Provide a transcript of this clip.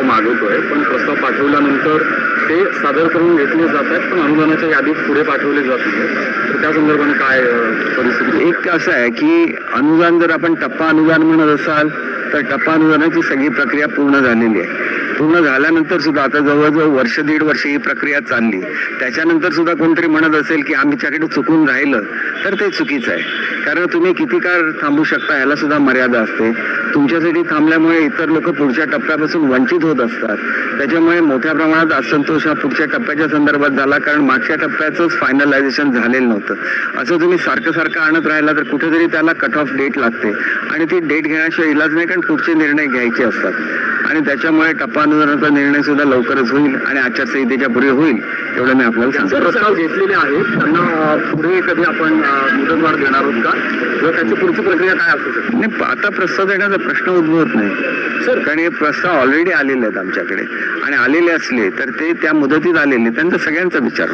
प्रस्ताव मागवतोय. पण प्रस्ताव पाठवल्यानंतर ते सादर करून घेतले जात आहेत पण अनुदानाच्या यादीत पुढे पाठवले जात नाही. तर त्या संदर्भाने काय परिस्थिती? एक असं आहे की अनुदान जर आपण टप्पा अनुदान म्हणत असाल तर टप्पा सगळी प्रक्रिया पूर्ण झालेली आहे. पूर्ण झाल्यानंतर सुद्धा आता जवळजवळ वर्ष दीड वर्ष ही प्रक्रिया चालली. त्याच्यानंतर सुद्धा कोणतरी म्हणत असेल की आमच्याकडे चुकून राहिलं तर ते चुकीचं आहे. कारण तुम्ही किती काळ थांबू शकता याला सुद्धा मर्यादा असते. तुमच्यासाठी थांबल्यामुळे इतर लोक पुढच्या टप्प्यापासून वंचित होत असतात. त्याच्यामुळे मोठ्या प्रमाणात असंतोष हा पुढच्या टप्प्याच्या संदर्भात झाला कारण मागच्या टप्प्याचंच फायनलायझेशन झालेलं नव्हतं. असं तुम्ही सारखं सारखं आणत राहिला तर कुठेतरी त्याला कट ऑफ डेट लागते. आणि ती डेट घेण्याशिवाय इलाज नाही कारण पुढचे निर्णय घ्यायचे असतात. आणि त्याच्यामुळे टप्पा अनुदानाचा निर्णय सुद्धा लवकरच होईल आणि आचारसंहितेच्या पूर्वी होईल एवढं मी आपल्याला सांगतो. प्रस्ताव घेतलेले आहेत त्यांना पुढे कधी आपण मुदतवाढ देणार आहोत का? किंवा त्याची पुढची प्रक्रिया काय असू शकते? नाही आता प्रस्ताव देण्याचा प्रश्न उद्भवत नाही. सर. कारण हे प्रस्ताव ऑलरेडी आलेले आहेत आमच्याकडे. आणि आलेले असले तर ते त्या मुदतीत आलेले त्यांचा सगळ्यांचा विचार.